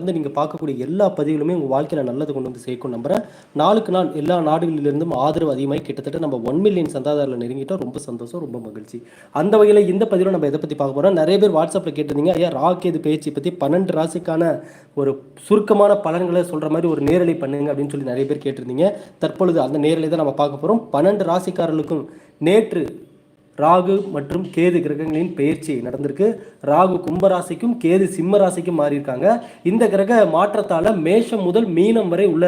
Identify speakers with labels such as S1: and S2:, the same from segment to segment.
S1: வந்து நீங்கள் பார்க்கக்கூடிய எல்லா பதிவுகளுமே உங்கள் வாழ்க்கையில் நல்லது கொண்டு வந்து சேர்க்கும் நம்புகிறேன் நாளுக்கு நாள் எல்லா நாடுகளிலிருந்தும் ஆதரவு அதிகமாகி கிட்டத்தட்ட நம்ம ஒன் மில்லியன் சந்தாதாரில் நெருங்கிட்டோம் ரொம்ப சந்தோஷம் ரொம்ப மகிழ்ச்சி. அந்த வகையில் இந்த பதிவில் நம்ம எதை பற்றி பார்க்க போகிறோம் நிறைய பேர் வாட்ஸ்அப்பில் கேட்டிருந்தீங்க ஐயா ராகேது பேச்சு பற்றி பன்னெண்டு ராசிக்கான ஒரு சுருக்கமான பலன்களை சொல்கிற மாதிரி ஒரு நேரலை பண்ணுங்க அப்படின்னு சொல்லி நிறைய பேர் கேட்டிருந்தீங்க. தற்பொழுது அந்த நேரலை தான் நம்ம பார்க்க போகிறோம் பன்னெண்டு ராசிக்காரர்களுக்கும் நேற்று ராகு மற்றும் கேது கிரகங்களின் பயிற்சி நடந்திருக்கு. ராகு கும்பராசிக்கும் கேது சிம்ம ராசிக்கும் மாறியிருக்காங்க. இந்த கிரக மாற்றத்தால் மேஷம் முதல் மீனம் வரை உள்ள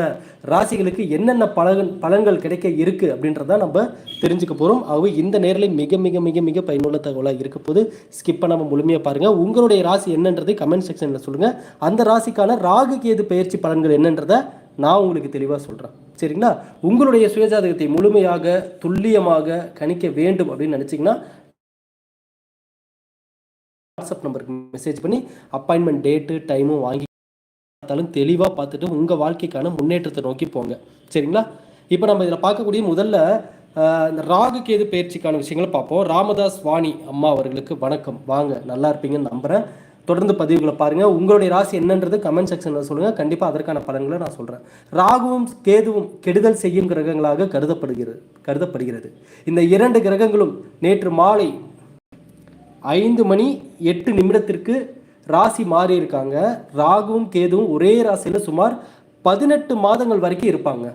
S1: ராசிகளுக்கு என்னென்ன பலன் பலன்கள் கிடைக்க இருக்குது அப்படின்றத நம்ம தெரிஞ்சுக்க போகிறோம் ஆகவே இந்த நேரில் மிக மிக மிக மிக பயனுள்ள தகவலாக இருக்க போது ஸ்கிப் பண்ணாமல் முழுமையாக பாருங்கள் உங்களுடைய ராசி என்னன்றதை கமெண்ட் செக்ஷனில் சொல்லுங்கள் அந்த ராசிக்கான ராகு கேது பயிற்சி பலன்கள் என்னன்றதை நான் உங்களுக்கு தெளிவாக சொல்கிறேன் சரிங்களா? உங்களுடைய சுயஜாதகத்தை முழுமையாக துல்லியமாக கணிக்க வேண்டும் அப்படின்னு நினச்சிங்கன்னா வாட்ஸ்அப் நம்பருக்கு மெசேஜ் பண்ணி அப்பாயின்மெண்ட் டேட்டு டைமும் வாங்கி பார்த்தாலும் தெளிவாக பார்த்துட்டு உங்கள் வாழ்க்கைக்கான முன்னேற்றத்தை நோக்கி போங்க. சரிங்களா? இப்போ நம்ம இதில் பார்க்கக்கூடிய முதல்ல இந்த ராகு கேது பயிற்சிக்கான விஷயங்களை பார்ப்போம். ராமதாஸ் வாணி அம்மா அவர்களுக்கு வணக்கம். வாங்க நல்லா இருப்பீங்கன்னு நம்புகிறேன் தொடர்ந்து பதிவுகளை பாருங்கள் உங்களுடைய ராசி என்னன்றது கமெண்ட் செக்ஷனில் சொல்லுங்கள் கண்டிப்பாக அதற்கான பலன்களை நான் சொல்கிறேன் ராகுவும் கேதுவும் கெடுதல் செய்யும் கிரகங்களாக கருதப்படுகிறது கருதப்படுகிறது. இந்த இரண்டு கிரகங்களும் நேற்று மாலை ஐந்து மணி எட்டு நிமிடத்திற்கு ராசி மாறி இருக்காங்க. ராகுவும் கேதுவும் ஒரே ராசியில் சுமார் பதினெட்டு மாதங்கள் வரைக்கும் இருப்பாங்க.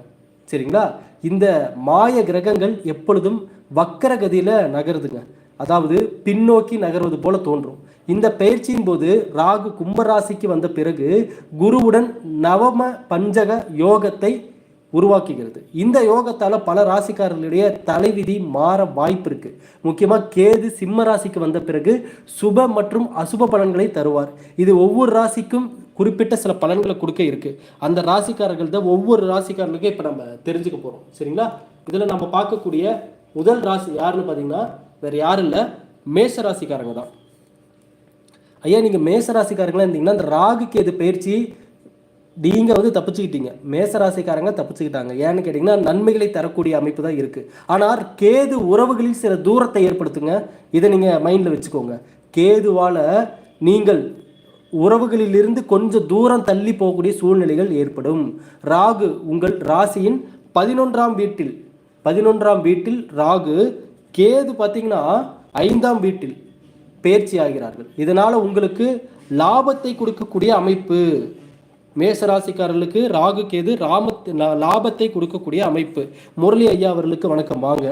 S1: சரிங்களா? இந்த மாய கிரகங்கள் எப்பொழுதும் வக்கரகதியில் நகருதுங்க. அதாவது பின்னோக்கி நகர்வது போல தோன்றும். இந்த பயிற்சியின் போது ராகு கும்பராசிக்கு வந்த பிறகு குருவுடன் நவம பஞ்சக யோகத்தை உருவாக்குகிறது. இந்த யோகத்தால் பல ராசிக்காரர்களுடைய தலைவிதி மாற வாய்ப்பு இருக்கு. முக்கியமாக கேது சிம்ம ராசிக்கு வந்த பிறகு சுப மற்றும் அசுப பலன்களை தருவார். இது ஒவ்வொரு ராசிக்கும் குறிப்பிட்ட சில பலன்களை கொடுக்க இருக்கு. அந்த ராசிக்காரர்கள் தான் ஒவ்வொரு ராசிக்காரர்களுக்கும் இப்போ நம்ம தெரிஞ்சுக்க போகிறோம் சரிங்களா? இதில் நம்ம பார்க்கக்கூடிய முதல் ராசி யாருன்னு பார்த்தீங்கன்னா வேறு யாரும் இல்லை மேஷ ராசிக்காரங்க தான். ஐயா நீங்கள் மேசராசிக்காரங்களாக இருந்தீங்கன்னா அந்த ராகு கேது பயிற்சி நீங்கள் வந்து தப்பிச்சுக்கிட்டீங்க. மேச ராசிக்காரங்க தப்பிச்சுக்கிட்டாங்க. ஏன்னு கேட்டிங்கன்னா நன்மைகளை தரக்கூடிய அமைப்பு தான் இருக்குது ஆனால் கேது உறவுகளில் சில தூரத்தை ஏற்படுத்துங்க. இதை நீங்கள் மைண்டில் வச்சுக்கோங்க. கேதுவால் நீங்கள் உறவுகளிலிருந்து கொஞ்சம் தூரம் தள்ளி போகக்கூடிய சூழ்நிலைகள் ஏற்படும். ராகு உங்கள் ராசியின் பதினொன்றாம் வீட்டில் பதினொன்றாம் வீட்டில் ராகு கேது பார்த்தீங்கன்னா ஐந்தாம் வீட்டில். பயிற்சி ஆகிறார்கள் இதனால் உங்களுக்கு லாபத்தை கொடுக்கக்கூடிய அமைப்பு. மேசராசிக்காரர்களுக்கு ராகு கேது ராமத் லாபத்தை கொடுக்கக்கூடிய அமைப்பு. முரளி ஐயா அவர்களுக்கு வணக்கம். வாங்க.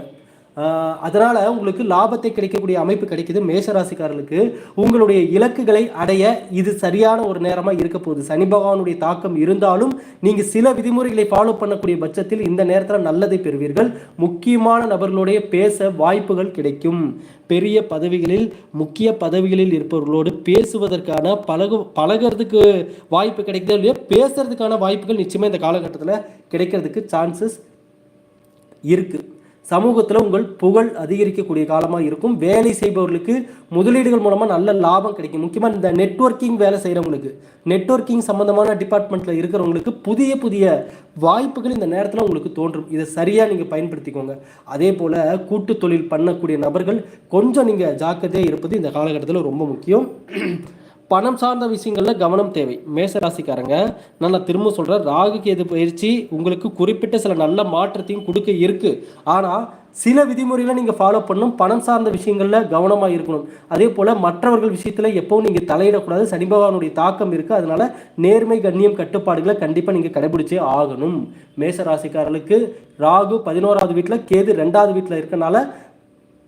S1: அதனால் உங்களுக்கு லாபத்தை கிடைக்கக்கூடிய அமைப்பு கிடைக்குது. மேஷராசிக்காரர்களுக்கு உங்களுடைய இலக்குகளை அடைய இது சரியான ஒரு நேரமாக இருக்க போகுது. சனி பகவானுடைய தாக்கம் இருந்தாலும் நீங்கள் சில விதிமுறைகளை ஃபாலோ பண்ணக்கூடிய பட்சத்தில் இந்த நேரத்தில் நல்லதை பெறுவீர்கள். முக்கியமான நபர்களுடைய பேச வாய்ப்புகள் கிடைக்கும். பெரிய பதவிகளில் முக்கிய பதவிகளில் இருப்பவர்களோடு பேசுவதற்கான பழகு பழகிறதுக்கு வாய்ப்பு கிடைக்குதோ இல்லையா? பேசுறதுக்கான வாய்ப்புகள் நிச்சயமாக இந்த காலகட்டத்தில் கிடைக்கிறதுக்கு சான்சஸ் இருக்குது சமூகத்தில் உங்கள் புகழ் அதிகரிக்கக்கூடிய காலமாக இருக்கும். வேலை செய்பவர்களுக்கு முதலீடுகள் மூலமாக நல்ல லாபம் கிடைக்கும். முக்கியமாக இந்த நெட்வொர்க்கிங் வேலை செய்கிறவங்களுக்கு நெட்வொர்க்கிங் சம்மந்தமான டிபார்ட்மெண்ட்டில் இருக்கிறவங்களுக்கு புதிய புதிய வாய்ப்புகள் இந்த நேரத்தில் உங்களுக்கு தோன்றும். இதை சரியாக நீங்கள் பயன்படுத்திக்கோங்க. அதே போல் கூட்டு தொழில் பண்ணக்கூடிய நபர்கள் கொஞ்சம் நீங்கள் ஜாக்கிரதையாக இருப்பது இந்த காலகட்டத்தில் ரொம்ப முக்கியம். பணம் சார்ந்த விஷயங்களில் கவனம் தேவை. மேச ராசிக்காரங்க நான் நான் திரும்ப சொல்கிறேன் ராகு கேது பயிற்சி? உங்களுக்கு குறிப்பிட்ட சில நல்ல மாற்றத்தையும் கொடுக்க இருக்குது ஆனால் சில விதிமுறைகளை நீங்கள் ஃபாலோ பண்ணணும் பணம் சார்ந்த விஷயங்களில் கவனமாக இருக்கணும். அதே போல் மற்றவர்கள் விஷயத்தில் எப்பவும் நீங்கள் தலையிடக்கூடாது. சனி பகவானுடைய தாக்கம் இருக்குது அதனால நேர்மை கண்ணியம் கட்டுப்பாடுகளை கண்டிப்பாக நீங்கள் கடைபிடிச்சே ஆகணும். மேச ராசிக்காரர்களுக்கு ராகு பதினோராவது வீட்டில் கேது ரெண்டாவது வீட்டில் இருக்கனால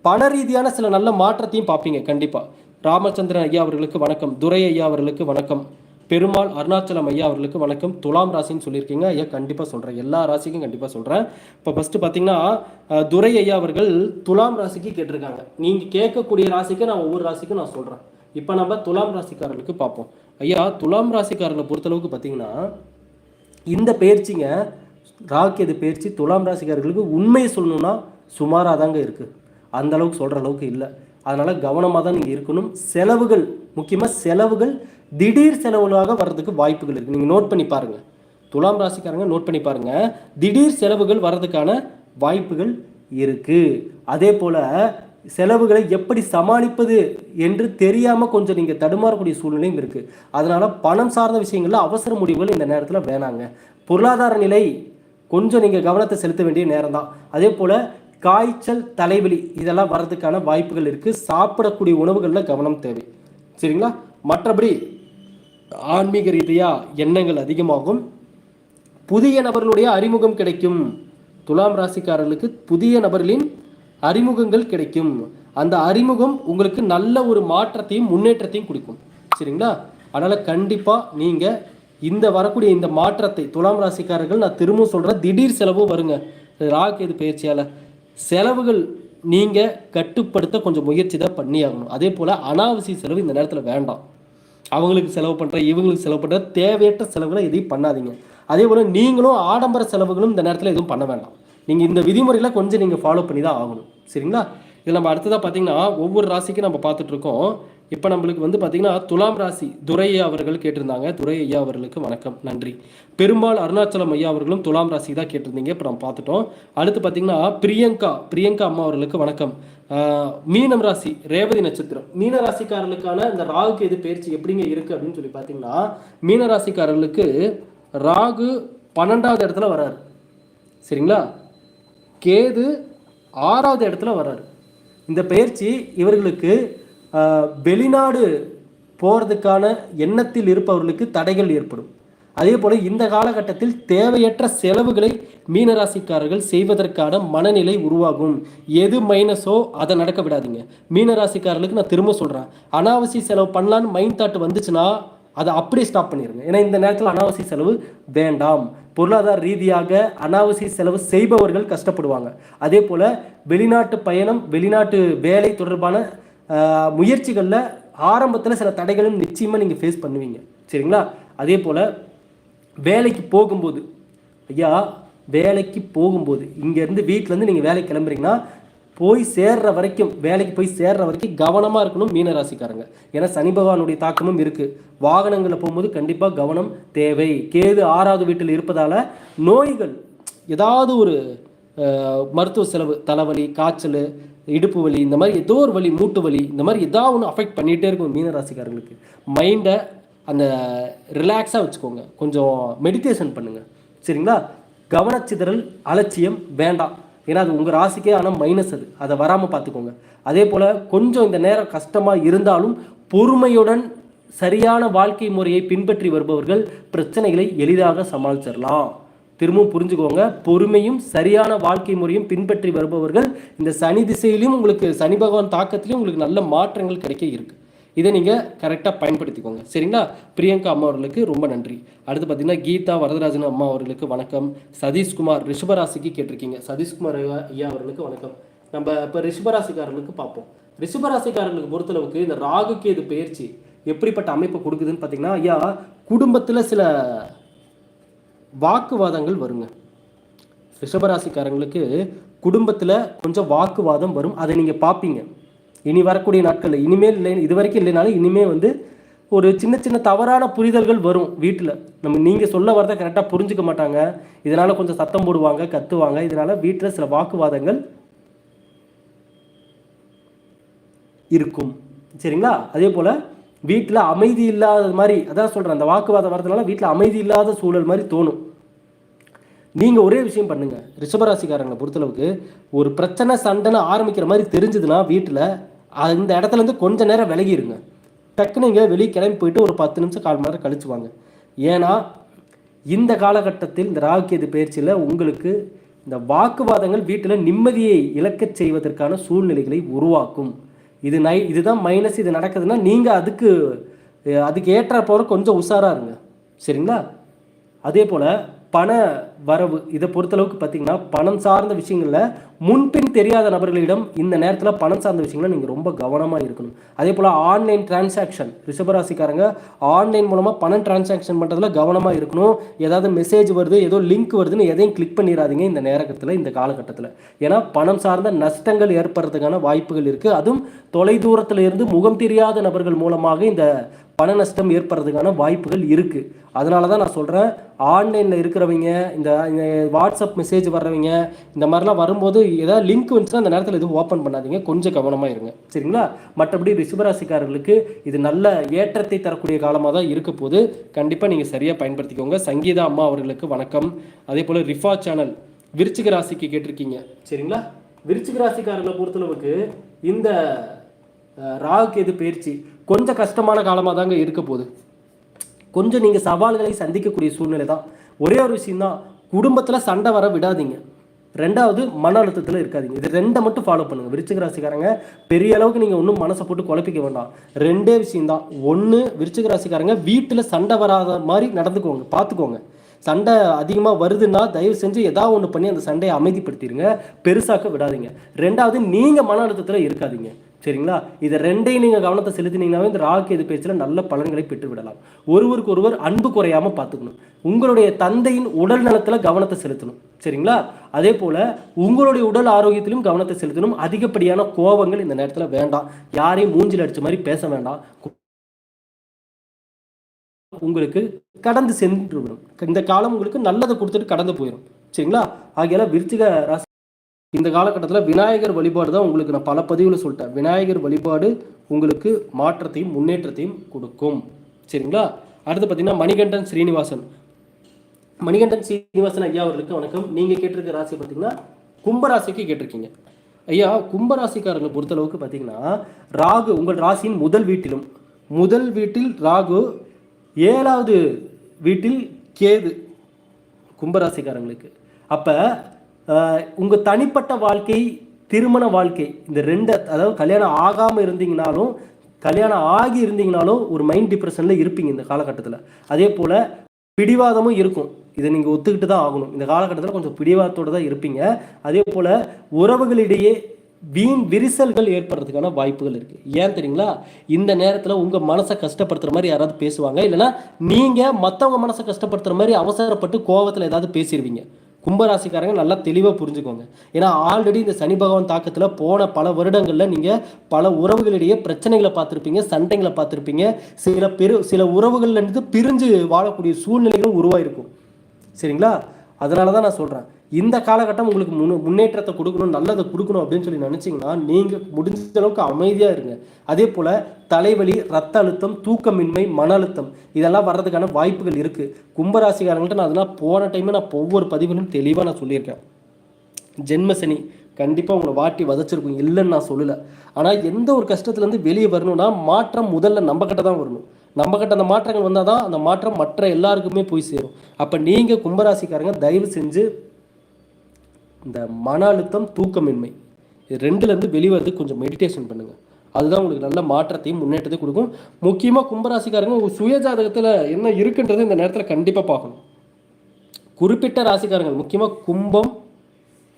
S1: பண ரீதியான சில நல்ல மாற்றத்தையும் பார்ப்பீங்க கண்டிப்பாக ராமச்சந்திரன் ஐயா அவர்களுக்கு வணக்கம். துரை ஐயா அவர்களுக்கு வணக்கம். பெருமாள் அருணாச்சலம் ஐயா அவர்களுக்கு வணக்கம். துலாம் ராசின்னு சொல்லியிருக்கீங்க. ஐயா கண்டிப்பாக சொல்கிறேன் எல்லா ராசிக்கும் கண்டிப்பாக சொல்கிறேன் இப்போ ஃபஸ்ட்டு பார்த்தீங்கன்னா துரை ஐயா அவர்கள் துலாம் ராசிக்கு கேட்டிருக்காங்க. நீங்கள் கேட்கக்கூடிய ராசிக்கு நான் ஒவ்வொரு ராசிக்கும் நான் சொல்கிறேன் இப்போ நம்ம துலாம் ராசிக்காரர்களுக்கு பார்ப்போம். ஐயா துலாம் ராசிக்காரர்களை பொறுத்தளவுக்கு பார்த்தீங்கன்னா இந்த பயிற்சிங்க ராக்கெது பயிற்சி துலாம் ராசிக்காரர்களுக்கு உண்மையை சொல்லணும்னா சுமாராக தாங்க இருக்குது அந்த அளவுக்கு சொல்கிற அளவுக்கு இல்லை. அதனால் கவனமாக தான் நீங்கள் இருக்கணும். செலவுகள் முக்கியமாக செலவுகள் திடீர் செலவுகளாக வர்றதுக்கு வாய்ப்புகள் இருக்குது நீங்கள் நோட் பண்ணி பாருங்கள் துலாம் ராசிக்காரங்க நோட் பண்ணி பாருங்கள் திடீர் செலவுகள் வர்றதுக்கான வாய்ப்புகள் இருக்குது அதே போல் செலவுகளை எப்படி சமாளிப்பது என்று தெரியாமல் கொஞ்சம் நீங்கள் தடுமாறக்கூடிய சூழ்நிலையும் இருக்குது அதனால் பணம் சார்ந்த விஷயங்களில் அவசர முடிவுகள் இந்த நேரத்தில் வேணாங்க. பொருளாதார நிலை கொஞ்சம் நீங்கள் கவனத்தை செலுத்த வேண்டிய நேரம் தான் அதே போல் காய்ச்சல் தலைவலி இதெல்லாம் வர்றதுக்கான வாய்ப்புகள் இருக்குது சாப்பிடக்கூடிய உணவுகளில் கவனம் தேவை. சரிங்களா? மற்றபடி ஆன்மீக ரீதியாக எண்ணங்கள் அதிகமாகும். புதிய நபர்களுடைய அறிமுகம் கிடைக்கும். துலாம் ராசிக்காரர்களுக்கு புதிய நபர்களின் அறிமுகங்கள் கிடைக்கும். அந்த அறிமுகம் உங்களுக்கு நல்ல ஒரு மாற்றத்தையும் முன்னேற்றத்தையும் கொடுக்கும். சரிங்களா? அதனால் கண்டிப்பாக நீங்கள் இந்த வரக்கூடிய இந்த மாற்றத்தை துலாம் ராசிக்காரர்கள் நான் திரும்பவும் சொல்கிறேன் திடீர் செலவும் வருங்க. ராக் இது பயிற்சியால். செலவுகள் நீங்கள் கட்டுப்படுத்த கொஞ்சம் முயற்சி தான் பண்ணி ஆகணும் அதே போல் அனாவசிய செலவு இந்த நேரத்தில் வேண்டாம். அவங்களுக்கு செலவு பண்ணுற இவங்களுக்கு செலவு பண்ணுற தேவையற்ற செலவுகளை எதையும் பண்ணாதீங்க. அதே போல் நீங்களும் ஆடம்பர செலவுகளும் இந்த நேரத்தில் எதுவும் பண்ண வேண்டாம். நீங்கள் இந்த விதிமுறைகளை கொஞ்சம் நீங்கள் ஃபாலோ பண்ணி தான் ஆகணும். சரிங்களா? இதில் நம்ம அடுத்ததாக பார்த்தீங்கன்னா ஒவ்வொரு ராசிக்கும் நம்ம பார்த்துட்ருக்கோம் இப்போ நம்மளுக்கு வந்து பார்த்தீங்கன்னா துலாம் ராசி துரை அவர்கள் கேட்டிருந்தாங்க. துரை ஐயா அவர்களுக்கு வணக்கம் நன்றி. பெரும்பால் அருணாச்சலம் ஐயா அவர்களும் துலாம் ராசி தான் கேட்டிருந்தீங்க. இப்போ நம்ம பார்த்துட்டோம். அடுத்து பார்த்தீங்கன்னா பிரியங்கா பிரியங்கா அம்மா அவர்களுக்கு வணக்கம். மீனம் ராசி ரேவதி நட்சத்திரம். மீன ராசிக்காரர்களுக்கான இந்த ராகுக்கு எது பயிற்சி எப்படிங்க இருக்குது அப்படின்னு சொல்லி பார்த்தீங்கன்னா மீன ராசிக்காரர்களுக்கு ராகு பன்னெண்டாவது இடத்துல வராரு. சரிங்களா? கேது ஆறாவது இடத்துல வர்றாரு இந்த பயிற்சி இவர்களுக்கு வெளிநாடு போகிறதுக்கான எண்ணத்தில் இருப்பவர்களுக்கு தடைகள் ஏற்படும். அதே போல் இந்த காலகட்டத்தில் தேவையற்ற செலவுகளை மீனராசிக்காரர்கள் செய்வதற்கான மனநிலை உருவாகும். எது மைனஸோ அதை நடக்க விடாதீங்க. மீனராசிக்காரர்களுக்கு நான் திரும்ப சொல்கிறேன் அனாவசிய செலவு பண்ணலான்னு மைண்ட் தாட் வந்துச்சுன்னா அதை அப்படியே ஸ்டாப் பண்ணிடுங்க ஏன்னா இந்த நேரத்தில் அனாவசிய செலவு வேண்டாம். பொருளாதார ரீதியாக அனாவசிய செலவு செய்பவர்கள் கஷ்டப்படுவாங்க. அதே போல் வெளிநாட்டு பயணம் வெளிநாட்டு வேலை தொடர்பான முயற்சிகளில் ஆரம்பத்தில் சில தடைகளும் நிச்சயமாக நீங்கள் ஃபேஸ் பண்ணுவீங்க. சரிங்களா? அதே போல் வேலைக்கு போகும்போது ஐயா வேலைக்கு போகும்போது இங்கேருந்து வீட்டிலேருந்து நீங்கள் வேலைக்கு கிளம்புறீங்கன்னா போய் சேர்ற வரைக்கும் வேலைக்கு போய் சேர்ற வரைக்கும் கவனமாக இருக்கணும் மீனராசிக்காரங்க. ஏன்னா சனி பகவானுடைய தாக்கமும் இருக்குது வாகனங்களில் போகும்போது கண்டிப்பாக கவனம் தேவை. கேது ஆறாவது வீட்டில் இருப்பதால் நோய்கள் ஏதாவது ஒரு மருத்துவ செலவு தலைவலி காய்ச்சல் இடுப்பு வலி இந்த மாதிரி ஏதோ ஒரு வலி மூட்டு வலி இந்த மாதிரி ஏதாவது ஒன்று அஃபெக்ட் பண்ணிகிட்டே இருக்கும் மீனராசிக்காரங்களுக்கு. மைண்டை அந்த ரிலாக்ஸாக வச்சுக்கோங்க. கொஞ்சம் மெடிடேஷன் பண்ணுங்கள் சரிங்களா? கவனச்சிதறல் அலட்சியம் வேண்டாம். ஏன்னா அது உங்கள் ராசிக்கே ஆனால் மைனஸ் அது. அதை வராமல் பார்த்துக்கோங்க. அதே போல் கொஞ்சம் இந்த நேரம் கஷ்டமாக இருந்தாலும் பொறுமையுடன் சரியான வாழ்க்கை முறையை பின்பற்றி வருபவர்கள் பிரச்சனைகளை எளிதாக சமாளிச்சிடலாம் திரும்பவும் புரிஞ்சுக்கோங்க. பொறுமையும் சரியான வாழ்க்கை முறையும் பின்பற்றி வருபவர்கள் இந்த சனி திசையிலையும் உங்களுக்கு சனி பகவான் தாக்கத்திலையும் உங்களுக்கு நல்ல மாற்றங்கள் கிடைக்க இருக்குது இதை நீங்கள் கரெக்டாக பயன்படுத்திக்கோங்க. சரிங்களா? பிரியங்கா அம்மா அவர்களுக்கு ரொம்ப நன்றி. அடுத்து பார்த்தீங்கன்னா கீதா வரதராஜன் அம்மா அவர்களுக்கு வணக்கம். சதீஷ்குமார் ரிஷபராசிக்கு கேட்டிருக்கீங்க. சதீஷ்குமார் ஐயா ஐயா அவர்களுக்கு வணக்கம். நம்ம இப்போ ரிஷபராசிக்காரர்களுக்கு பார்ப்போம். ரிஷபராசிக்காரர்களுக்கு பொறுத்தளவுக்கு இந்த ராகுக்கு இது பயிற்சி எப்படிப்பட்ட அமைப்பு கொடுக்குதுன்னு பார்த்தீங்கன்னா ஐயா குடும்பத்தில் சில வாக்குவாதங்கள் வருங்க. ரிஷபராசிக்காரங்களுக்கு குடும்பத்தில் கொஞ்சம் வாக்குவாதம் வரும். அதை நீங்கள் பார்ப்பீங்க இனி வரக்கூடிய நாட்களில் இனிமேல் இல்லை இது வரைக்கும் இல்லைனாலும் இனிமேல் வந்து ஒரு சின்ன சின்ன தவறான புரிதல்கள் வரும் வீட்டில். நம்ம நீங்கள் சொல்ல வரதை கரெக்டாக புரிஞ்சுக்க மாட்டாங்க. இதனால் கொஞ்சம் சத்தம் போடுவாங்க கத்துவாங்க. இதனால் வீட்டில் சில வாக்குவாதங்கள் இருக்கும். சரிங்களா? அதே போல் வீட்டில் அமைதி இல்லாத மாதிரி அதான் சொல்கிறேன் அந்த வாக்குவாதம் வரதுனால வீட்டில் அமைதி இல்லாத சூழல் மாதிரி தோணும். நீங்கள் ஒரே விஷயம் பண்ணுங்கள் ரிஷபராசிக்காரங்களை பொறுத்தளவுக்கு ஒரு பிரச்சனை சண்டைன்னு ஆரம்பிக்கிற மாதிரி தெரிஞ்சதுன்னா வீட்டில் அந்த இடத்துலேருந்து கொஞ்சம் கொஞ்ச நேரம் விலகி இருங்க டக்குன்னு இங்கே வெளியே கிளம்பி போயிட்டு ஒரு பத்து நிமிஷம் கால் மணி நேரம் கழிச்சு வாங்க. ஏன்னா இந்த காலகட்டத்தில் இந்த ராகுக்கேது பயிற்சியில் உங்களுக்கு இந்த வாக்குவாதங்கள் வீட்டில் நிம்மதியை இழக்கச் செய்வதற்கான சூழ்நிலைகளை உருவாக்கும். இது நை இதுதான் மைனஸ் இது நடக்குதுன்னா நீங்கள் அதுக்கு அதுக்கு ஏற்ற போகிற கொஞ்சம் உஷாராக இருங்க. சரிங்களா? அதே போல் பண வரவு இதை பொறுத்தளவுக்கு பார்த்தீங்கன்னா பணம் சார்ந்த விஷயங்களில் முன்பின் தெரியாத நபர்களிடம் இந்த நேரத்தில் பணம் சார்ந்த விஷயங்களை நீங்கள் ரொம்ப கவனமாக இருக்கணும். அதே போல் ஆன்லைன் டிரான்சாக்ஷன் ரிஷபராசிக்காரங்க ஆன்லைன் மூலமாக பணம் டிரான்சாக்ஷன் பண்ணுறதுல கவனமாக இருக்கணும். ஏதாவது மெசேஜ் வருது ஏதோ லிங்க் வருதுன்னு எதையும் கிளிக் பண்ணிடாதீங்க இந்த நேரத்தில் இந்த காலகட்டத்தில். ஏன்னா பணம் சார்ந்த நஷ்டங்கள் ஏற்படுறதுக்கான வாய்ப்புகள் இருக்குது அதுவும் தொலைதூரத்தில் இருந்து முகம் தெரியாத நபர்கள் மூலமாக இந்த பண நஷ்டம் ஏற்படுறதுக்கான வாய்ப்புகள் இருக்குது அதனால தான் நான் சொல்கிறேன் ஆன்லைனில் இருக்கிறவங்க இந்த இந்த வாட்ஸ்அப் மெசேஜ் வர்றவங்க இந்த மாதிரிலாம் வரும்போது ஏதாவது லிங்க் வந்துச்சுன்னா அந்த நேரத்தில் எதுவும் ஓப்பன் பண்ணாதீங்க. கொஞ்சம் கவனமாக இருங்க. சரிங்களா? மற்றபடி ரிஷபராசிக்காரர்களுக்கு இது நல்ல ஏற்றத்தை தரக்கூடிய காலமாக தான் இருக்க போது கண்டிப்பாக நீங்கள் சரியாக பயன்படுத்திக்கோங்க. சங்கீதா அம்மா அவர்களுக்கு வணக்கம். அதே போல் ரிஃபா சேனல் விருச்சிக ராசிக்கு கேட்டிருக்கீங்க. சரிங்களா? விருச்சிக ராசிக்காரர்களை பொறுத்தளவுக்கு இந்த ராகுக்கு ராகு பயிற்சி? கொஞ்சம் கஷ்டமான காலமாக தாங்க இருக்க போகுது. கொஞ்சம் நீங்கள் சவால்களை சந்திக்கக்கூடிய சூழ்நிலை தான். ஒரே ஒரு விஷயந்தான் குடும்பத்தில் சண்டை வர விடாதீங்க. ரெண்டாவது மன அழுத்தத்தில் இருக்காதீங்க. இது ரெண்டை மட்டும் ஃபாலோ பண்ணுங்கள் விருச்சிக ராசிக்காரங்க பெரிய அளவுக்கு நீங்கள் ஒன்றும் மனசை போட்டு குழப்பிக்க வேண்டாம். ரெண்டே விஷயம்தான். ஒன்று விருச்சிக ராசிக்காரங்க வீட்டில் சண்டை வராத மாதிரி நடந்துக்கோங்க பார்த்துக்கோங்க சண்டை அதிகமாக வருதுன்னா தயவு செஞ்சு ஏதாவது ஒன்று பண்ணி அந்த சண்டையை அமைதிப்படுத்திடுங்க பெருசாக்க விடாதீங்க. ரெண்டாவது நீங்கள் மன அழுத்தத்தில் இருக்காதீங்க. சரிங்களா? இதை ரெண்டையும் நீங்கள் கவனத்தை செலுத்தினீங்கன்னாவே இந்த ராகு எது பேச்சில் நல்ல பலன்களை பெற்று விடலாம். ஒருவருக்கு ஒருவர் அன்பு குறையாமல் பார்த்துக்கணும் உங்களுடைய தந்தையின் உடல் நலத்தில் கவனத்தை செலுத்தணும். சரிங்களா? அதே போல் உங்களுடைய உடல் ஆரோக்கியத்திலும் கவனத்தை செலுத்தணும். அதிகப்படியான கோபங்கள் இந்த நேரத்தில் வேண்டாம். யாரையும் மூஞ்சில் அடித்த மாதிரி பேச வேண்டாம். உங்களுக்கு கடந்து சென்று விடும் இந்த காலம் உங்களுக்கு நல்லதை கொடுத்துட்டு கடந்து போயிடும் சரிங்களா? ஆகையால விருச்சிக ராசி இந்த காலகட்டத்தில் விநாயகர் வழிபாடு தான் உங்களுக்கு நான் பல பதிவில் சொல்லிட்டேன். விநாயகர் வழிபாடு உங்களுக்கு மாற்றத்தையும் முன்னேற்றத்தையும் கொடுக்கும். சரிங்களா? அடுத்து பார்த்தீங்கன்னா மணிகண்டன் ஸ்ரீனிவாசன். மணிகண்டன் ஸ்ரீனிவாசன் ஐயா அவர்களுக்கு வணக்கம். நீங்கள் கேட்டிருக்க ராசி பார்த்தீங்கன்னா கும்பராசிக்கு கேட்டிருக்கீங்க. ஐயா கும்பராசிக்காரங்களை பொறுத்தளவுக்கு பார்த்தீங்கன்னா ராகு உங்கள் ராசியின் முதல் வீட்டிலும் முதல் வீட்டில் ராகு ஏழாவது வீட்டில் கேது கும்பராசிக்காரங்களுக்கு. அப்போ உங்கள் தனிப்பட்ட வாழ்க்கை திருமண வாழ்க்கை இந்த ரெண்டு அதாவது கல்யாணம் ஆகாமல் இருந்தீங்கனாலும் கல்யாணம் ஆகி இருந்தீங்கனாலும் ஒரு மைண்ட் டிப்ரெஷனில் இருப்பீங்க இந்த காலகட்டத்தில். அதே போல் பிடிவாதமும் இருக்கும். இதை நீங்கள் ஒத்துக்கிட்டு தான் ஆகணும். இந்த காலகட்டத்தில் கொஞ்சம் பிடிவாதத்தோடு தான் இருப்பீங்க. அதே போல் உறவுகளிடையே வீண் விரிசல்கள் ஏற்படுறதுக்கான வாய்ப்புகள் இருக்குது ஏன் தெரியுங்களா? இந்த நேரத்தில் உங்கள் மனசை கஷ்டப்படுத்துகிற மாதிரி யாராவது பேசுவாங்க. இல்லைன்னா நீங்கள் மற்றவங்க மனசை கஷ்டப்படுத்துகிற மாதிரி அவசரப்பட்டு கோவத்தில் ஏதாவது பேசிடுவீங்க கும்பராசிக்காரங்க நல்லா தெளிவாக புரிஞ்சுக்கோங்க. ஏன்னா ஆல்ரெடி இந்த சனி பகவான் தாக்கத்தில் போன பல வருடங்களில் நீங்கள் பல உறவுகளிடையே பிரச்சனைகளை பார்த்துருப்பீங்க சண்டைகளை பார்த்துருப்பீங்க. சில பெரு சில உறவுகள்லேருந்து பிரிஞ்சு வாழக்கூடிய சூழ்நிலைகளும் உருவாயிருக்கும். சரிங்களா? அதனால தான் நான் சொல்கிறேன் இந்த காலகட்டம் உங்களுக்கு முன் முன்னேற்றத்தை கொடுக்கணும் நல்லதை கொடுக்கணும் அப்படின்னு சொல்லி நினச்சிங்கன்னா நீங்கள் முடிஞ்ச அளவுக்கு அமைதியாக இருங்க. அதே போல் தலைவலி ரத்த அழுத்தம் தூக்கமின்மை மன அழுத்தம் இதெல்லாம் வர்றதுக்கான வாய்ப்புகள் இருக்குது கும்பராசிக்காரங்கள்ட்ட நான் அதெல்லாம் போன டைமே நான் ஒவ்வொரு பதிவிலும் தெளிவாக நான் சொல்லியிருக்கேன். ஜென்மசனி கண்டிப்பாக உங்களை வாட்டி வதச்சிருக்கும் இல்லைன்னு நான் சொல்லலை. ஆனால் எந்த ஒரு கஷ்டத்துலேருந்து வெளியே வரணும்னா மாற்றம் முதல்ல நம்மக்கிட்ட தான் வரணும். நம்ம கிட்ட அந்த மாற்றங்கள் வந்தால் தான் அந்த மாற்றம் மற்ற எல்லாருக்குமே போய் சேரும். அப்போ நீங்கள் கும்பராசிக்காரங்க தயவு செஞ்சு இந்த மன அழுத்தம் தூக்கமின்மை இது ரெண்டுலேருந்து வெளிவரது கொஞ்சம் மெடிடேஷன் பண்ணுங்கள் அதுதான் உங்களுக்கு நல்ல மாற்றத்தையும் முன்னேற்றத்தையும் கொடுக்கும். முக்கியமாக கும்பராசிக்காரங்க உங்கள் சுய ஜாதகத்தில் என்ன இருக்குன்றது இந்த நேரத்தில் கண்டிப்பாக பார்க்கணும். குறிப்பிட்ட ராசிக்காரங்கள் முக்கியமாக கும்பம்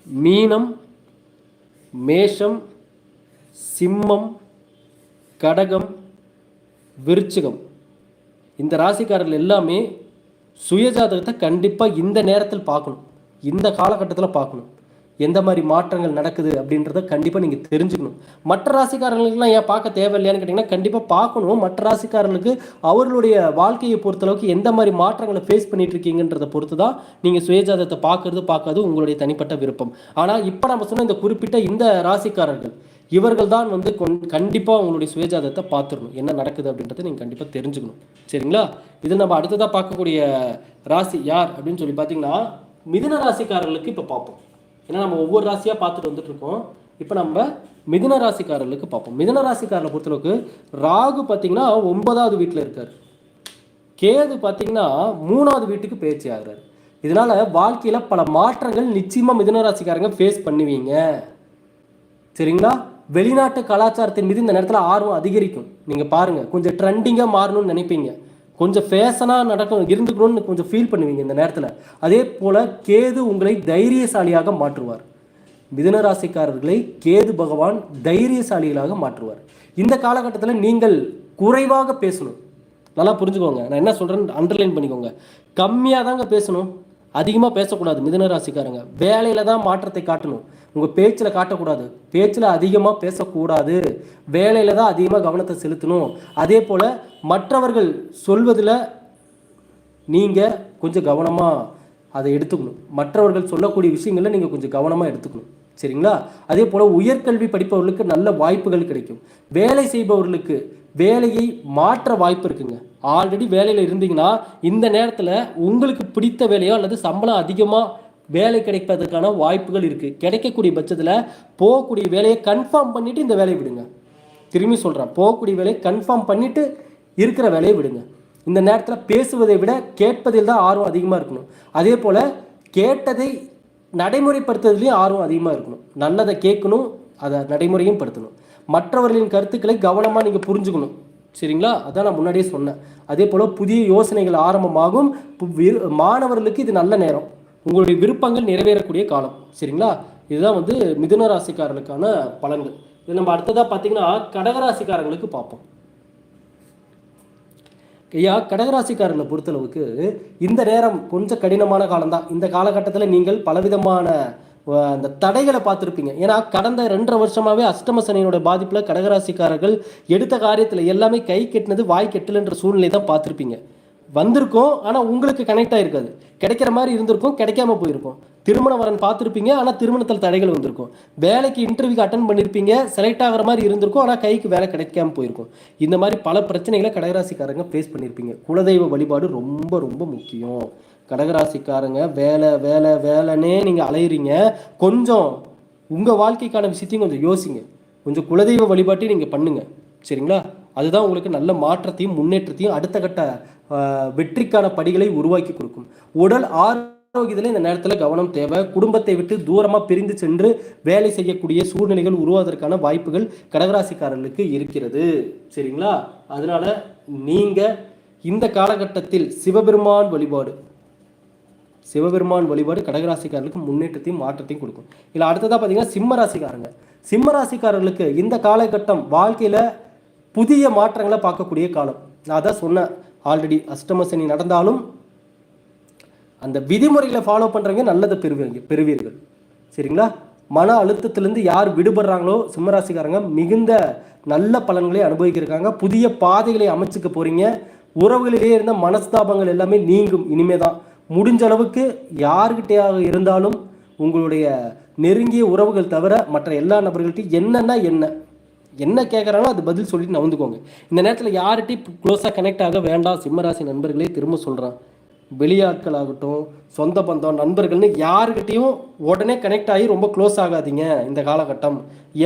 S1: மீனம் மேஷம் சிம்மம் கடகம் விருச்சிகம். இந்த ராசிக்காரர்கள் எல்லாமே சுயஜாதகத்தை கண்டிப்பாக இந்த நேரத்தில் பார்க்கணும். இந்த காலகட்டத்தில் பார்க்கணும். எந்த மாதிரி மாற்றங்கள் நடக்குது அப்படின்றத கண்டிப்பாக நீங்கள் தெரிஞ்சுக்கணும். மற்ற ராசிக்காரர்களுக்கெல்லாம் ஏன் பார்க்க தேவையில்லையான்னு கேட்டிங்கன்னா கண்டிப்பாக பார்க்கணும். மற்ற ராசிக்காரர்களுக்கு அவர்களுடைய வாழ்க்கையை பொறுத்தளவுக்கு எந்த மாதிரி மாற்றங்களை ஃபேஸ் பண்ணிட்டு இருக்கீங்கன்றத பொறுத்து தான் நீங்கள் சுயஜாதத்தை பார்க்கறது பார்க்காது உங்களுடைய தனிப்பட்ட விருப்பம். ஆனால் இப்போ நம்ம சொன்ன இந்த குறிப்பிட்ட இந்த ராசிக்காரர்கள் இவர்கள் தான் வந்து கொண் கண்டிப்பாக உங்களுடைய சுயஜாதத்தை பார்த்துடணும். என்ன நடக்குது அப்படின்றத நீங்கள் கண்டிப்பாக தெரிஞ்சுக்கணும். சரிங்களா? இது நம்ம அடுத்ததாக பார்க்கக்கூடிய ராசி யார் அப்படின்னு சொல்லி பார்த்தீங்கன்னா மிதுன ராசிக்காரர்களுக்கு இப்போ பார்ப்போம். ஏன்னா நம்ம ஒவ்வொரு ராசியாக பார்த்துட்டு வந்துட்டு இருக்கோம். இப்போ நம்ம மிதுன ராசிக்காரர்களுக்கு பார்ப்போம். மிதுன ராசிக்காரரை பொறுத்தளவுக்கு ராகு பார்த்தீங்கன்னா ஒன்பதாவது வீட்டில் இருக்கார். கேது பார்த்தீங்கன்னா மூணாவது வீட்டுக்கு பேச்சு ஆகிறார். இதனால வாழ்க்கையில் பல மாற்றங்கள் நிச்சயமாக மிதுன ராசிக்காரங்க ஃபேஸ் பண்ணுவீங்க. சரிங்களா? வெளிநாட்டு கலாச்சாரத்தின் மீது இந்த நேரத்தில் ஆர்வம் அதிகரிக்கும். நீங்கள் பாருங்கள் கொஞ்சம் ட்ரெண்டிங்காக மாறணும்னு நினைப்பீங்க. கொஞ்சம் ஃபேஷனாக நடக்கும் இருந்துக்கணும்னு கொஞ்சம் ஃபீல் பண்ணுவீங்க இந்த நேரத்தில். அதே போல் கேது உங்களை தைரியசாலியாக மாற்றுவார். மிதன ராசிக்காரர்களை கேது பகவான் தைரியசாலிகளாக மாற்றுவார். இந்த காலகட்டத்தில் நீங்கள் குறைவாக பேசணும். நல்லா புரிஞ்சுக்கோங்க. நான் என்ன சொல்கிறேன்னு அண்டர்லைன் பண்ணிக்கோங்க. கம்மியாக தாங்க பேசணும். அதிகமாக பேசக்கூடாது மிதுன ராசிக்காரங்க. வேலையில் தான் மாற்றத்தை காட்டணும். உங்கள் பேச்சில் காட்டக்கூடாது. பேச்சில் அதிகமாக பேசக்கூடாது. வேலையில் தான் அதிகமாக கவனத்தை செலுத்தணும். அதே போல் மற்றவர்கள் சொல்வதில் நீங்கள் கொஞ்சம் கவனமாக அதை எடுத்துக்கணும். மற்றவர்கள் சொல்லக்கூடிய விஷயங்களை நீங்கள் கொஞ்சம் கவனமாக எடுத்துக்கணும். சரிங்களா? அதே போல் உயர்கல்வி படிப்பவர்களுக்கு நல்ல வாய்ப்புகள் கிடைக்கும். வேலை செய்பவர்களுக்கு வேலையை மாற்ற வாய்ப்பு இருக்குங்க. ஆல்ரெடி வேலையில் இருந்தீங்கன்னா இந்த நேரத்தில் உங்களுக்கு பிடித்த வேலையோ அல்லது சம்பளம் அதிகமாக வேலை கிடைப்பதற்கான வாய்ப்புகள் இருக்குது கிடைக்கக்கூடிய பட்சத்தில் போகக்கூடிய வேலையை கன்ஃபார்ம் பண்ணிவிட்டு இந்த வேலையை விடுங்க. திரும்பி சொல்கிறேன் போகக்கூடிய வேலையை கன்ஃபார்ம் பண்ணிவிட்டு இருக்கிற வேலையை விடுங்க. இந்த நேரத்தில் பேசுவதை விட கேட்பதில் தான் ஆர்வம் அதிகமாக இருக்கணும். அதே போல் கேட்டதை நடைமுறைப்படுத்துறதுலேயும் ஆர்வம் அதிகமாக இருக்கணும். நல்லதை கேட்கணும் அதை நடைமுறையும் படுத்தணும். மற்றவர்களின் கருத்துக்களை கவனமாக நீங்கள் புரிஞ்சுக்கணும். சரிங்களா? அதான் நான் முன்னாடியே சொன்னேன். அதே போல் புதிய யோசனைகள் ஆரம்பமாகும். மாணவர்களுக்கு இது நல்ல நேரம். உங்களுடைய விருப்பங்கள் நிறைவேறக்கூடிய காலம் சரிங்களா? இதுதான் வந்து மிதுன ராசிக்காரர்களுக்கான பலன்கள். இது நம்ம அடுத்ததாக பார்த்தீங்கன்னா கடகராசிக்காரங்களுக்கு பார்ப்போம். ஐயா கடகராசிக்காரர்களை பொறுத்தளவுக்கு இந்த நேரம் கொஞ்சம் கடினமான காலம்தான். இந்த காலகட்டத்தில் நீங்கள் பலவிதமான அந்த தடைகளை பார்த்துருப்பீங்க. ஏன்னா கடந்த ரெண்டரை வருஷமாவே அஷ்டம சனியினோட பாதிப்பில் கடகராசிக்காரர்கள் எடுத்த காரியத்தில் எல்லாமே கை கெட்டினது வாய் கெட்டலன்ற சூழ்நிலை தான் பார்த்துருப்பீங்க. வந்திருக்கும் ஆனால் உங்களுக்கு கனெக்ட் ஆகிருக்காது கிடைக்கிற மாதிரி இருந்திருக்கும் கிடைக்காம போயிருக்கும். திருமண வரன் பார்த்துருப்பீங்க ஆனால் திருமணத்தில் தடைகள் வந்திருக்கும். வேலைக்கு இன்டர்வியூக்கு அட்டன் பண்ணியிருப்பீங்க செலக்ட் ஆகிற மாதிரி இருந்திருக்கும் ஆனால் கைக்கு வேலை கிடைக்காம போயிருக்கும். இந்த மாதிரி பல பிரச்சனைகளை கடகராசிக்காரங்க ஃபேஸ் பண்ணியிருப்பீங்க குலதெய்வ வழிபாடு ரொம்ப ரொம்ப முக்கியம். கடகராசிக்காரங்க வேலை வேலை வேலைன்னே நீங்கள் அலையுறீங்க. கொஞ்சம் உங்கள் வாழ்க்கைக்கான விஷயத்தையும் கொஞ்சம் யோசிங்க. கொஞ்சம் குலதெய்வ வழிபாட்டையும் நீங்கள் பண்ணுங்கள் சரிங்களா? அதுதான் உங்களுக்கு நல்ல மாற்றத்தையும் முன்னேற்றத்தையும் அடுத்த கட்ட வெற்றிக்கான படிகளை உருவாக்கி கொடுக்கும். உடல் ஆரோக்கியத்தில் இந்த நேரத்தில் கவனம் தேவை. குடும்பத்தை விட்டு தூரமாக பிரிந்து சென்று வேலை செய்யக்கூடிய சூழ்நிலைகள் உருவாவதற்கான வாய்ப்புகள் கடகராசிக்காரர்களுக்கு இருக்கிறது. சரிங்களா? அதனால நீங்கள் இந்த காலகட்டத்தில் சிவபெருமான் வழிபாடு சிவபெருமான் வழிபாடு கடகராசிக்காரர்களுக்கு முன்னேற்றத்தையும் மாற்றத்தையும் கொடுக்கும். இல்லை அடுத்ததாக பார்த்தீங்கன்னா சிம்ம ராசிக்காரங்க சிம்ம ராசிக்காரர்களுக்கு இந்த காலகட்டம் வாழ்க்கையில் புதிய மாற்றங்களை பார்க்கக்கூடிய காலம். நான் அதான் சொன்னேன். ஆல்ரெடி அஷ்டம சனி நடந்தாலும் அந்த விதிமுறைகளை ஃபாலோ பண்ணுறவங்க நல்லதை பெறுவீங்க பெறுவீர்கள். சரிங்களா? மன அழுத்தத்திலேருந்து யார் விடுபடுறாங்களோ சிம்மராசிக்காரங்க மிகுந்த நல்ல பலன்களை அனுபவிக்கிறாங்க புதிய பாதைகளை அமைச்சுக்க போகிறீங்க உறவுகளிலே இருந்த மனஸ்தாபங்கள் எல்லாமே நீங்கும். இனிமே தான் முடிஞ்ச அளவுக்கு யார்கிட்டயாக இருந்தாலும் உங்களுடைய நெருங்கிய உறவுகள் தவிர மற்ற எல்லா நபர்கள்ட்டையும் என்னன்னா என்ன? என்ன கேட்குறாங்களோ அது பதில் சொல்லிட்டு நவந்துக்கோங்க. இந்த நேரத்தில் யார்கிட்டையும் க்ளோஸாக கனெக்ட் ஆக வேண்டாம். சிம்மராசி நண்பர்களே திரும்ப சொல்கிறேன் வெளியாட்கள் ஆகட்டும் சொந்த பந்தம் நண்பர்கள்னு யாருக்கிட்டையும் உடனே கனெக்ட் ஆகி ரொம்ப க்ளோஸ் ஆகாதீங்க இந்த காலகட்டம்.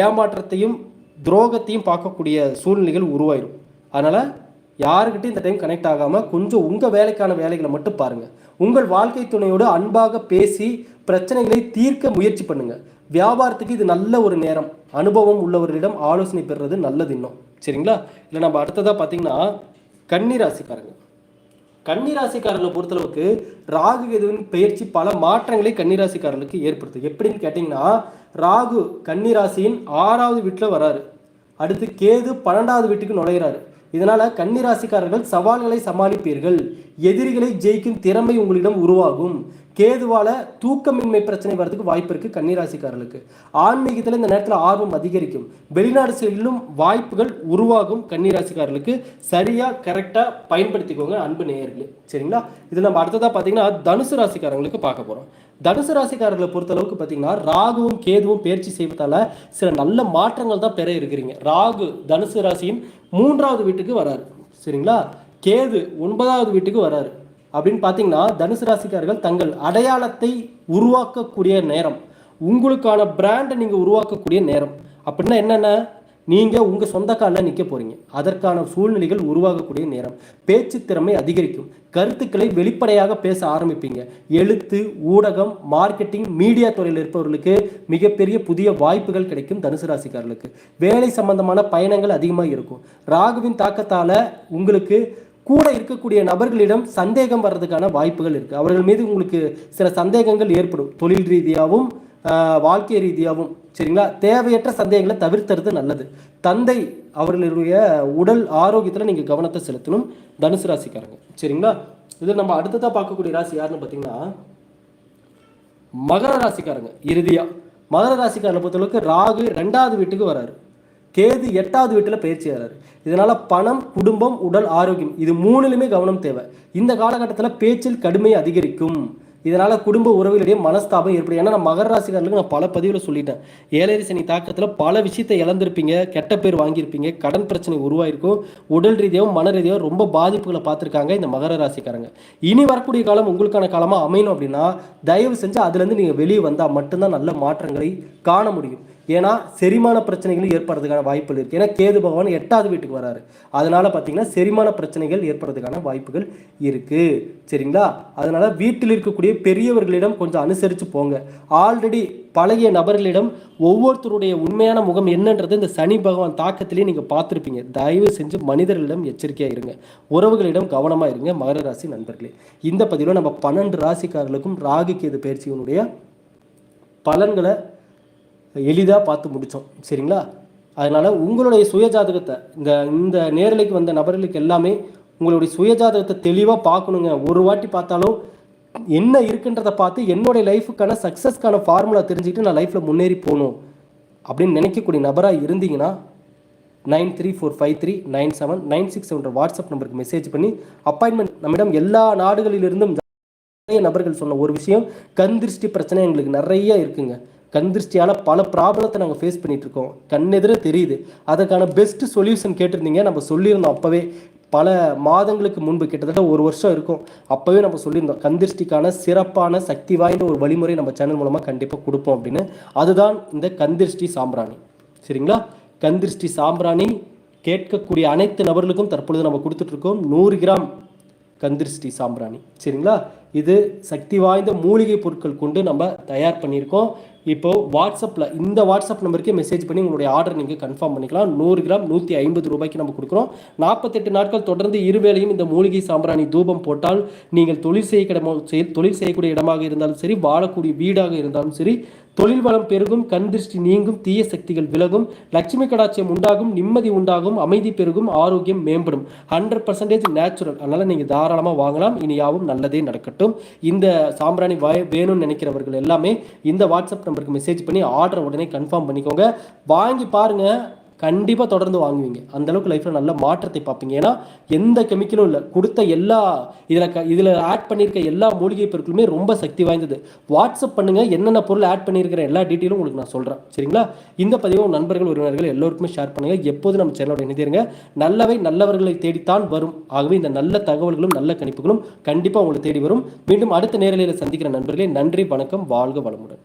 S1: ஏமாற்றத்தையும் துரோகத்தையும் பார்க்கக்கூடிய சூழ்நிலைகள் உருவாயிரும். அதனால் யாருக்கிட்டையும் இந்த டைம் கனெக்ட் ஆகாமல் கொஞ்சம் உங்கள் வேலைக்கான வேலைகளை மட்டும் பாருங்கள் உங்கள் வாழ்க்கை துணையோடு அன்பாக பேசி பிரச்சனைகளை தீர்க்க முயற்சி பண்ணுங்கள் வியாபாரத்துக்கு இது நல்ல ஒரு நேரம். அனுபவம் உள்ளவர்களிடம் ஆலோசனை பெறுறது நல்லது இன்னும். சரிங்களா? இல்லை நம்ம அடுத்ததாக பார்த்தீங்கன்னா கன்னி ராசிக்காரங்க கன்னிராசிக்காரர்களை பொறுத்தளவுக்கு ராகு கேதுவின் பயிற்சி பல மாற்றங்களை கன்னிராசிக்காரர்களுக்கு ஏற்படுத்தும் எப்படின்னு கேட்டிங்கன்னா ராகு கன்னிராசியின் ஆறாவது வீட்டில் வராரு. அடுத்து கேது பன்னெண்டாவது வீட்டுக்கு நுழையிறாரு. இதனால கன்னிராசிக்காரர்கள் சவால்களை சமாளிப்பீர்கள். எதிரிகளை ஜெயிக்கும் திறமை உங்களிடம் உருவாகும். கேதுவால தூக்கமின்மை பிரச்சனை வரதுக்கு வாய்ப்பு இருக்கு கன்னிராசிக்காரர்களுக்கு. ஆன்மீகத்தில் இந்த நேரத்தில் ஆர்வம் அதிகரிக்கும். வெளிநாடு செல்லும் வாய்ப்புகள் உருவாகும் கன்னிராசிக்காரர்களுக்கு. சரியா கரெக்டா பயன்படுத்திக்கோங்க அன்பு நேயர்களே. சரிங்களா? இது நம்ம அடுத்ததா பார்த்தீங்கன்னா தனுசு ராசிக்காரங்களுக்கு பார்க்க போறோம். தனுசு ராசிக்காரர்களை பொறுத்தளவுக்கு பார்த்தீங்கன்னா ராகுவும் கேதுவும் பயிற்சி செய்வதால சில நல்ல மாற்றங்கள் தான் பெற இருக்கிறீங்க. ராகு தனுசு ராசியின் மூன்றாவது வீட்டுக்கு வராரு. சரிங்களா? கேது ஒன்பதாவது வீட்டுக்கு வராரு. அப்படின்னு பார்த்தீங்கன்னா தனுசு ராசிக்காரர்கள் தங்கள் அடையாளத்தை உருவாக்கக்கூடிய நேரம். உங்களுக்கான பிராண்டை நீங்கள் உருவாக்கக்கூடிய நேரம். அப்படின்னா என்னென்ன? நீங்கள் உங்கள் சொந்த காலில் நிற்க போகிறீங்க அதற்கான சூழ்நிலைகள் உருவாகக்கூடிய நேரம். பேச்சு திறமை அதிகரிக்கும். கருத்துக்களை வெளிப்படையாக பேச ஆரம்பிப்பீங்க. எழுத்து ஊடகம் மார்க்கெட்டிங் மீடியா துறையில் இருப்பவர்களுக்கு மிகப்பெரிய புதிய வாய்ப்புகள் கிடைக்கும் தனுசு ராசிக்காரர்களுக்கு. வேலை சம்பந்தமான பயணங்கள் அதிகமாக இருக்கும். ராகுவின் தாக்கத்தால் உங்களுக்கு கூட இருக்கக்கூடிய நபர்களிடம் சந்தேகம் வர்றதுக்கான வாய்ப்புகள் இருக்குது அவர்கள் மீது உங்களுக்கு சில சந்தேகங்கள் ஏற்படும். தொழில் ரீதியாகவும் வாழ்க்கை ரீதியாகவும் சரிங்களா? தேவையற்ற சந்தேகங்களை தவிர்த்துறது நல்லது. தந்தை அவர்களுடைய உடல் ஆரோக்கியத்தில் நீங்கள் கவனத்தை செலுத்தணும். தனுசு ராசிக்காரங்க சரிங்களா? இது நம்ம அடுத்ததாக பார்க்கக்கூடிய ராசி யாருன்னு பார்த்தீங்கன்னா மகர ராசிக்காரங்க இறுதியாக மகர ராசிக்காரனை பொறுத்தளவுக்கு ராகு ரெண்டாவது வீட்டுக்கு வராரு. கேது எட்டாவது வீட்டில் பயிற்சியாளர். இதனால் பணம் குடும்பம் உடல் ஆரோக்கியம் இது மூணுலையுமே கவனம் தேவை. இந்த காலகட்டத்தில் பேச்சில் கடுமை அதிகரிக்கும். இதனால் குடும்ப உறவுகளிடையே மனஸ்தாபம் ஏற்படும். ஏன்னா நான் மகர ராசிக்காரர்களுக்கு நான் பல பதிவில் சொல்லிட்டேன். ஏழரை சனி தாக்கத்தில் பல விஷயத்தை இழந்திருப்பீங்க கெட்ட பேர் வாங்கியிருப்பீங்க கடன் பிரச்சனை உருவாயிருக்கும் உடல் ரீதியாகவும் மன ரீதியாகவும் ரொம்ப பாதிப்புகளை பார்த்துருக்காங்க இந்த மகர ராசிக்காரங்க. இனி வரக்கூடிய காலம் உங்களுக்கான காலமாக அமையணும் அப்படின்னா தயவு செஞ்சு அதுலேருந்து நீங்கள் வெளியே வந்தால் மட்டும்தான் நல்ல மாற்றங்களை காண முடியும். ஏன்னா செரிமான பிரச்சனைகள் ஏற்படுறதுக்கான வாய்ப்புகள் இருக்குது ஏன்னா கேது பகவான் எட்டாவது வீட்டுக்கு வராரு. அதனால் பார்த்தீங்கன்னா செரிமான பிரச்சனைகள் ஏற்படுறதுக்கான வாய்ப்புகள் இருக்குது சரிங்களா? அதனால் வீட்டில் இருக்கக்கூடிய பெரியவர்களிடம் கொஞ்சம் அனுசரித்து போங்க. ஆல்ரெடி பழகிய நபர்களிடம் ஒவ்வொருத்தருடைய உண்மையான முகம் என்னன்றது இந்த சனி பகவான் தாக்கத்திலேயே நீங்கள் பார்த்துருப்பீங்க. தயவு செஞ்சு மனிதர்களிடம் எச்சரிக்கையாக இருங்க. உறவுகளிடம் கவனமாக இருங்க மகர ராசி நண்பர்களே. இந்த பதிவில் நம்ம பன்னெண்டு ராசிக்காரர்களுக்கும் ராகு கேது பயிற்சியினுடைய பலன்களை எளிதாக பார்த்து முடித்தோம். சரிங்களா? அதனால் உங்களுடைய சுயஜாதகத்தை இந்த இந்த நேரலைக்கு வந்த நபர்களுக்கு எல்லாமே உங்களுடைய சுயஜாதகத்தை தெளிவாக பார்க்கணுங்க. ஒரு வாட்டி பார்த்தாலும் என்ன இருக்குன்றதை பார்த்து என்னுடைய லைஃபுக்கான சக்ஸஸ்க்கான ஃபார்முலா தெரிஞ்சுக்கிட்டு நான் லைஃப்பில் முன்னேறி போகணும். அப்படின்னு நினைக்கக்கூடிய நபராக இருந்தீங்கன்னா nine three four five three nine seven nine six seven WhatsApp நம்பருக்கு மெசேஜ் பண்ணி அப்பாயின்மெண்ட் நம்மிடம் எல்லா நாடுகளிலிருந்தும் நிறைய நபர்கள் சொன்ன ஒரு விஷயம் கண் திருஷ்டி பிரச்சனை எங்களுக்கு நிறைய இருக்குங்க. கண் திருஷ்டியால் பல ப்ராப்ளத்தை நாங்கள் ஃபேஸ் பண்ணிகிட்ருக்கோம் இருக்கோம் கண்ணெதிர தெரியுது. அதற்கான பெஸ்ட்டு சொல்யூஷன் கேட்டிருந்தீங்க. நம்ம சொல்லியிருந்தோம் அப்போவே. பல மாதங்களுக்கு முன்பு கிட்டத்தட்ட ஒரு வருஷம் இருக்கும். அப்போவே நம்ம சொல்லியிருந்தோம். கந்திருஷ்டிக்கான சிறப்பான சக்தி வாய்ந்த ஒரு வழிமுறை நம்ம சேனல் மூலமாக கண்டிப்பாக கொடுப்போம் அப்படின்னு. அதுதான் இந்த கந்திருஷ்டி சாம்பிராணி. சரிங்களா? கந்திருஷ்டி சாம்பிராணி கேட்கக்கூடிய அனைத்து நபர்களுக்கும் தற்பொழுது நம்ம கொடுத்துட்ருக்கோம் நூறு கிராம் கந்திருஷ்டி சாம்பிராணி. சரிங்களா? இது சக்தி வாய்ந்த மூலிகை பொருட்கள் கொண்டு நம்ம தயார் பண்ணியிருக்கோம். இப்போ வாட்ஸ்அப்பில் இந்த வாட்ஸ்அப் நம்பருக்கே மெசேஜ் பண்ணி உங்களுடைய ஆர்டர் நீங்கள் கன்ஃபார்ம் பண்ணிக்கலாம். நூறு கிராம் நூற்றி ஐம்பது ரூபாய்க்கு நம்ம கொடுக்குறோம். நாற்பத்தெட்டு நாட்கள் தொடர்ந்து இருவேளையும் இந்த மூலிகை சாம்பிராணி தூபம் போட்டால் நீங்கள் தொழில் செய்ய தொழில் செய்யக்கூடிய இடமாக இருந்தாலும் சரி வாழக்கூடிய வீடாக இருந்தாலும் சரி தொழில் வளம் பெருகும் கண் திருஷ்டி நீங்கும் தீய சக்திகள் விலகும் லட்சுமி கடாட்சியம் உண்டாகும் நிம்மதி உண்டாகும் அமைதி பெருகும் ஆரோக்கியம் மேம்படும். ஹண்ட்ரட் பர்சன்டேஜ் நேச்சுரல் அதனால் நீங்கள் தாராளமாக வாங்கலாம். இனி யாவும் நல்லதே நடக்கட்டும். இந்த சாம்பிராணி வாய் வேணும்னு நினைக்கிறவர்கள் எல்லாமே இந்த வாட்ஸ்அப் நம்பருக்கு மெசேஜ் பண்ணி ஆர்டர் உடனே கன்ஃபார்ம் பண்ணிக்கோங்க. வாங்கி பாருங்கள் கண்டிப்பாக தொடர்ந்து வாங்குவீங்க. அந்த அளவுக்கு லைஃப்பில் நல்ல மாற்றத்தை பார்ப்பீங்க. ஏன்னா எந்த கெமிக்கலும் இல்லை. கொடுத்த எல்லா இதில் க இதில் ஆட் பண்ணியிருக்க எல்லா மூலிகை பொருட்களுமே ரொம்ப சக்தி வாய்ந்தது. வாட்ஸ்அப் பண்ணுங்கள் என்னென்ன பொருள் ஆட் பண்ணியிருக்கிற எல்லா டீட்டெயிலும் உங்களுக்கு நான் சொல்கிறேன் சரிங்களா? இந்த பதிவை நண்பர்கள் உறவினர்கள் எல்லோருக்குமே ஷேர் பண்ணுங்கள் எப்போது நம்ம சேனலோட இணைந்திருங்க. நல்லவை நல்லவர்களை தேடித்தான் வரும். ஆகவே இந்த நல்ல தகவல்களும் நல்ல கணிப்புகளும் கண்டிப்பாக உங்களை தேடி வரும். மீண்டும் அடுத்த நேரலையில் சந்திக்கிற நண்பர்களே நன்றி வணக்கம். வாழ்க வளமுடன்.